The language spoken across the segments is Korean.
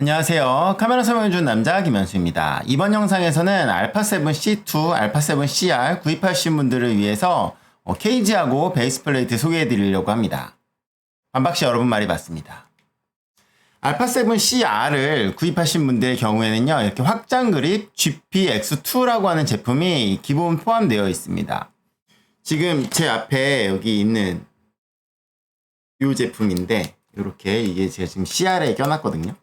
안녕하세요. 카메라 설명해준 남자 김현수입니다. 이번 영상에서는 알파7C2, 알파7CR 구입하신 분들을 위해서 어, 케이지하고 베이스 플레이트 소개해 드리려고 합니다. 반박시 여러분 말이 맞습니다. 알파7CR을 구입하신 분들의 경우에는요, 이렇게 확장 그립 GPX2라고 하는 제품이 기본 포함되어 있습니다. 지금 제 앞에 여기 있는 이 제품인데, 이렇게 이게 제가 지금 CR에 껴놨거든요.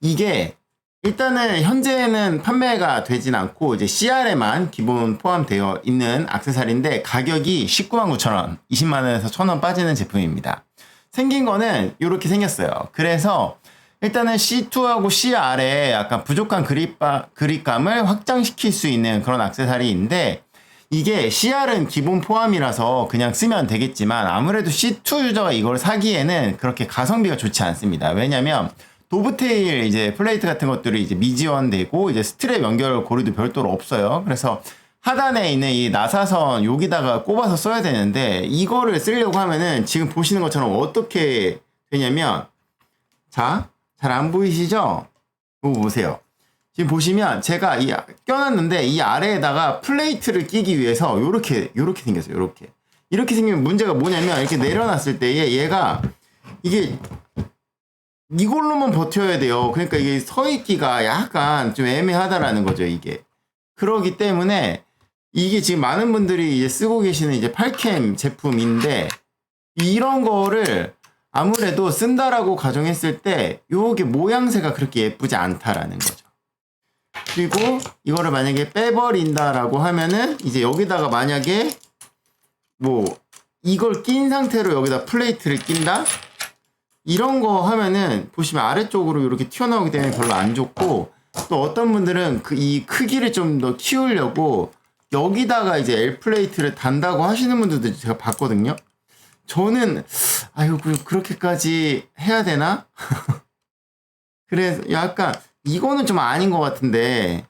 이게 일단은 현재는 판매가 되진 않고 이제 CR에만 기본 포함되어 있는 악세사리인데 가격이 19만 9천 원, 20만 원에서 1천 원 빠지는 제품입니다. 생긴 거는 이렇게 생겼어요. 그래서 일단은 C2하고 CR에 약간 부족한 그립바, 그립감을 확장시킬 수 있는 그런 악세사리인데 이게 CR은 기본 포함이라서 그냥 쓰면 되겠지만 아무래도 C2 유저가 이걸 사기에는 그렇게 가성비가 좋지 않습니다. 왜냐면 도브테일 이제 플레이트 같은 것들이 이제 미지원되고 이제 스트랩 연결 고리도 별도로 없어요. 그래서 하단에 있는 이 나사선 여기다가 꼽아서 써야 되는데 이거를 쓰려고 하면은 지금 보시는 것처럼 어떻게 되냐면 자, 잘 안 보이시죠? 이거 보세요. 지금 보시면 제가 이 껴놨는데 이 아래에다가 플레이트를 끼기 위해서 요렇게 요렇게 생겼어요. 요렇게. 이렇게 생기면 문제가 뭐냐면 이렇게 내려놨을 때에 얘가 이게 이걸로만 버텨야 돼요. 그러니까 이게 서 있기가 약간 좀 애매하다라는 거죠, 이게. 그러기 때문에 이게 지금 많은 분들이 이제 쓰고 계시는 이제 8캠 제품인데 이런 거를 아무래도 쓴다라고 가정했을 때 요게 모양새가 그렇게 예쁘지 않다라는 거죠. 그리고 이거를 만약에 빼버린다라고 하면은 이제 여기다가 만약에 뭐 이걸 낀 상태로 여기다 플레이트를 낀다? 이런 거 하면은 보시면 아래쪽으로 이렇게 튀어나오기 때문에 별로 안 좋고 또 어떤 분들은 그 이 크기를 좀 더 키우려고 여기다가 이제 L 플레이트를 단다고 하시는 분들도 제가 봤거든요. 저는 아유 그- 그렇게까지 해야 되나? 그래서 약간 이거는 좀 아닌 것 같은데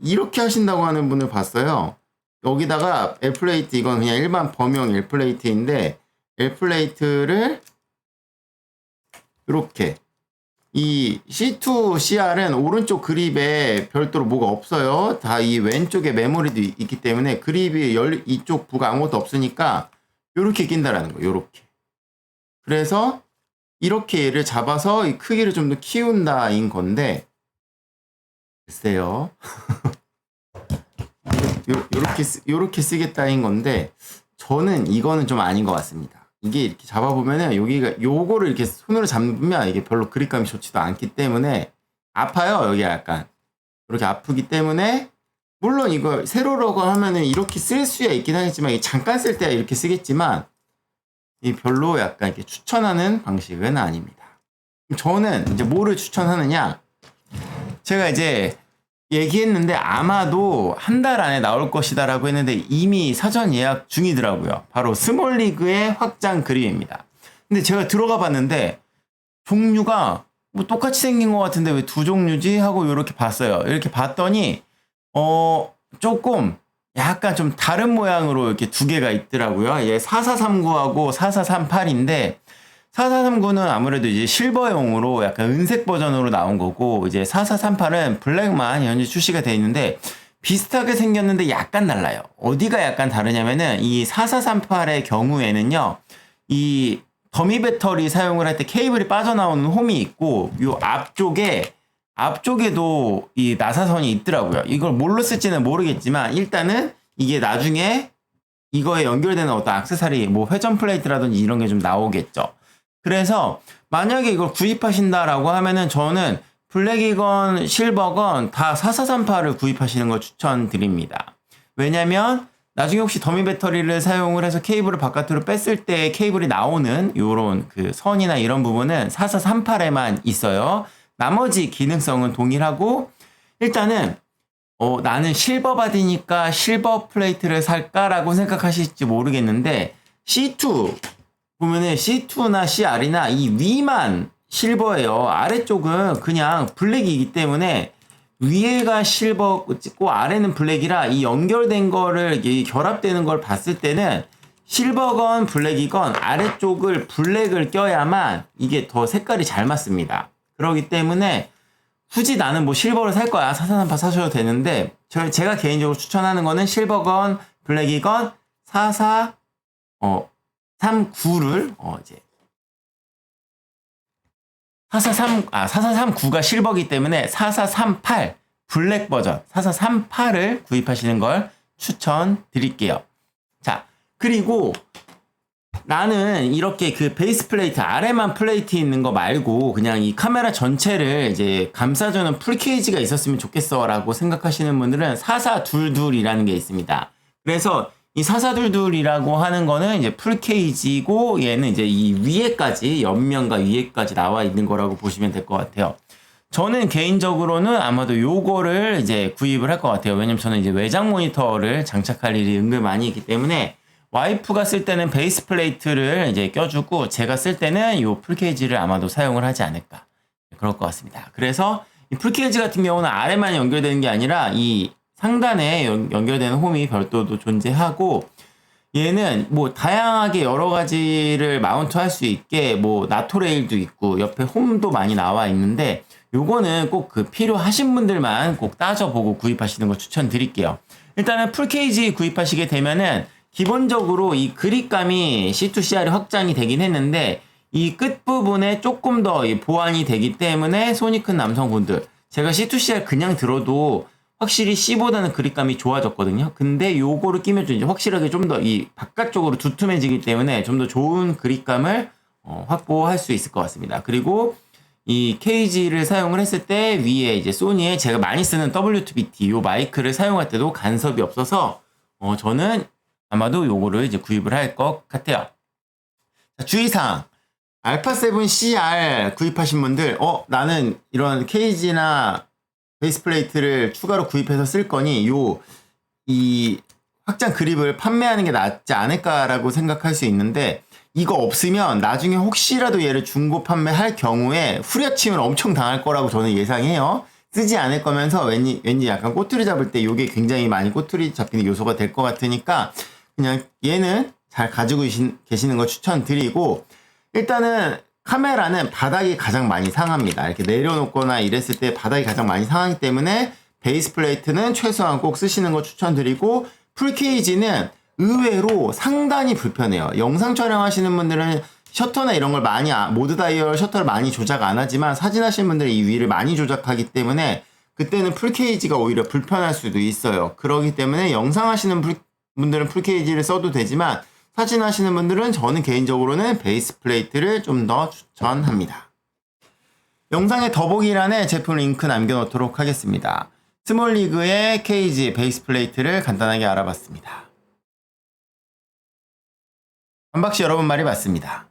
이렇게 하신다고 하는 분을 봤어요. 여기다가 L 플레이트 이건 그냥 일반 범용 L 플레이트인데 L 플레이트를 이렇게 이 C2 CR은 오른쪽 그립에 별도로 뭐가 없어요. 다 이 왼쪽에 메모리도 있- 있기 때문에 그립이 열 이쪽 부가 아무것도 없으니까 이렇게 낀다라는 거예요. 이렇게. 그래서 이렇게 얘를 잡아서 이 크기를 좀 더 키운다인 건데 글쎄요. 요, 요렇게 쓰, 요렇게 쓰겠다인 건데 저는 이거는 좀 아닌 것 같습니다. 이게 이렇게 잡아보면은 여기가 요거를 이렇게 손으로 잡으면 이게 별로 그립감이 좋지도 않기 때문에 아파요. 여기 약간. 이렇게 아프기 때문에 물론 이거 세로라고 하면은 이렇게 쓸 수야 있긴 하겠지만 잠깐 쓸 때야 이렇게 쓰겠지만 이 별로 약간 이렇게 추천하는 방식은 아닙니다. 저는 이제 뭐를 추천하느냐? 제가 이제 얘기했는데 아마도 한 달 안에 나올 것이다라고 했는데 이미 사전 예약 중이더라고요. 바로 스몰리그의 확장 그림입니다. 근데 제가 들어가 봤는데 종류가 뭐 똑같이 생긴 것 같은데 왜 두 종류지 하고 이렇게 봤어요. 이렇게 봤더니 어 조금 약간 좀 다른 모양으로 이렇게 두 개가 있더라고요. 얘 4439하고 4438인데 4439는 아무래도 이제 실버용으로 약간 은색 버전으로 나온 거고 이제 4438은 블랙만 현재 출시가 돼 있는데 비슷하게 생겼는데 약간 달라요. 어디가 약간 다르냐면은 이 4438의 경우에는요. 이 더미 배터리 사용을 할 때 케이블이 빠져나오는 홈이 있고 요 앞쪽에 앞쪽에도 이 나사선이 있더라고요. 이걸 뭘로 쓸지는 모르겠지만 일단은 이게 나중에 이거에 연결되는 어떤 악세사리 뭐 회전 플레이트라든지 이런 게 좀 나오겠죠. 그래서 만약에 이걸 구입하신다라고 하면은 저는 블랙이건 실버건 다 4438을 구입하시는 걸 추천드립니다. 왜냐면 나중에 혹시 더미 배터리를 사용을 해서 케이블을 바깥으로 뺐을 때 케이블이 나오는 요런 그 선이나 이런 부분은 4438에만 있어요. 나머지 기능성은 동일하고 일단은 어, 나는 실버 바디니까 실버 플레이트를 살까라고 생각하실지 모르겠는데 C2 보면은 C2나 CR이나 이 위만 실버예요. 아래쪽은 그냥 블랙이기 때문에 위에가 실버 찍고 아래는 블랙이라 이 연결된 거를 이 결합되는 걸 봤을 때는 실버건 블랙이건 아래쪽을 블랙을 껴야만 이게 더 색깔이 잘 맞습니다. 그렇기 때문에 굳이 나는 뭐 실버를 살 거야. 4438 사셔도 되는데, 저, 제가 개인적으로 추천하는 거는 실버건, 블랙이건, 44, 어, 39를, 어, 이제, 4439, 아, 4439가 실버기 때문에 4438 블랙 버전 4438을 구입하시는 걸 추천드릴게요. 자, 그리고 나는 이렇게 그 베이스 플레이트 아래만 플레이트 있는 거 말고 그냥 이 카메라 전체를 이제 감싸주는 풀 케이지가 있었으면 좋겠어라고 생각하시는 분들은 4422이라는 게 있습니다. 그래서 이 4422이라고 하는 거는 이제 풀 케이지고 얘는 이제 이 위에까지 옆면과 위에까지 나와 있는 거라고 보시면 될 것 같아요. 저는 개인적으로는 아마도 요거를 이제 구입을 할 것 같아요. 왜냐면 저는 이제 외장 모니터를 장착할 일이 은근 많이 있기 때문에 와이프가 쓸 때는 베이스 플레이트를 이제 껴주고 제가 쓸 때는 요 풀케이지를 아마도 사용을 하지 않을까 그럴 것 같습니다. 그래서 이 풀케이지 같은 경우는 아래만 연결되는 게 아니라 이 상단에 연, 연결되는 홈이 별도도 존재하고 얘는 뭐 다양하게 여러 가지를 마운트 할 수 있게 뭐 나토 레일도 있고 옆에 홈도 많이 나와 있는데 요거는 꼭 그 필요하신 분들만 꼭 따져보고 구입하시는 걸 추천드릴게요. 일단은 풀케이지 구입하시게 되면은 기본적으로 이 그립감이 C2CR이 확장이 되긴 했는데 이 끝부분에 조금 더이 보완이 되기 때문에 손이 큰 남성분들 제가 C2CR 그냥 들어도 확실히 C보다는 그립감이 좋아졌거든요. 근데 요거를 끼면 좀 이제 확실하게 좀 더 이 바깥쪽으로 두툼해지기 때문에 좀 더 좋은 그립감을 어, 확보할 수 있을 것 같습니다. 그리고 이 케이지를 사용을 했을 때 위에 이제 소니의 제가 많이 쓰는 W2BT 요 마이크를 사용할 때도 간섭이 없어서 어, 저는 아마도 요거를 이제 구입을 할 것 같아요. 자, 주의사항. 알파7CR 구입하신 분들, 어, 나는 이런 케이지나 베이스 플레이트를 추가로 구입해서 쓸 거니, 요, 이 확장 그립을 판매하는 게 낫지 않을까라고 생각할 수 있는데, 이거 없으면 나중에 혹시라도 얘를 중고 판매할 경우에 후려침을 엄청 당할 거라고 저는 예상해요. 쓰지 않을 거면서 왠지, 왠지 약간 꼬투리 잡을 때 이게 굉장히 많이 꼬투리 잡히는 요소가 될 것 같으니까 그냥 얘는 잘 가지고 계시는 걸 추천드리고 일단은 카메라는 바닥이 가장 많이 상합니다. 이렇게 내려놓거나 이랬을 때 바닥이 가장 많이 상하기 때문에 베이스 플레이트는 최소한 꼭 쓰시는 거 추천드리고 풀 케이지는 의외로 상당히 불편해요. 영상 촬영하시는 분들은 셔터나 이런 걸 많이 아- 모드 다이얼 셔터를 많이 조작 안 하지만 사진 하시는 분들은 이 위를 많이 조작하기 때문에 그때는 풀 케이지가 오히려 불편할 수도 있어요. 그러기 때문에 영상 하시는 불- 분들은 풀 케이지를 써도 되지만 사진 하시는 분들은 저는 개인적으로는 베이스 플레이트를 좀 더 추천합니다. 영상의 더보기란에 제품 링크 남겨놓도록 하겠습니다. 스몰리그의 케이지 베이스 플레이트를 간단하게 알아봤습니다. 한박씨 여러분 말이 맞습니다.